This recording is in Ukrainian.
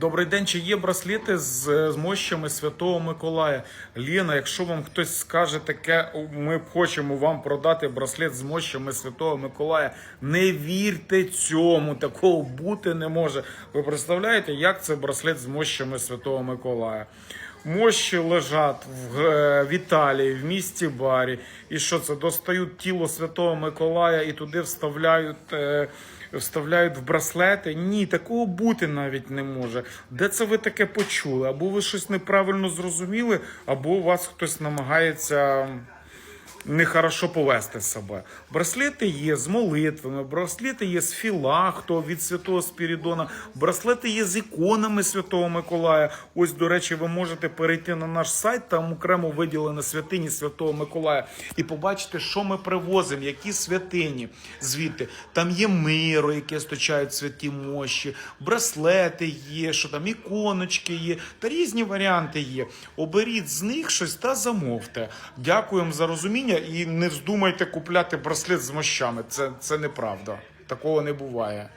Добрий день. Чи є браслети з, з мощами Святого Миколая? Ліна, якщо вам хтось скаже таке, ми хочемо вам продати браслет з мощами Святого Миколая. Не вірте цьому, такого бути не може. Ви представляєте, як це браслет з мощами Святого Миколая? Мощі лежать в, е, в Італії, в місті Барі. І що це? Достають тіло Святого Миколая і туди вставляють. е, Вставляють в браслети. Ні, такого бути навіть не може. Де це ви таке почули? Або ви щось неправильно зрозуміли, або у вас хтось намагається нехорошо повести себе. Браслети є з молитвами, браслети є з філахто від святого Спірідона, браслети є з іконами Святого Миколая. Ось, до речі, ви можете перейти на наш сайт, там окремо виділено святині Святого Миколая, і побачити, що ми привозимо, які святині звідти. Там є миро, яке сточають святі мощі, браслети є, що там іконочки є, та різні варіанти є. Оберіть з них щось та замовте. Дякуємо за розуміння і не вздумайте купляти браслет з мощами. Це, це неправда. Такого не буває.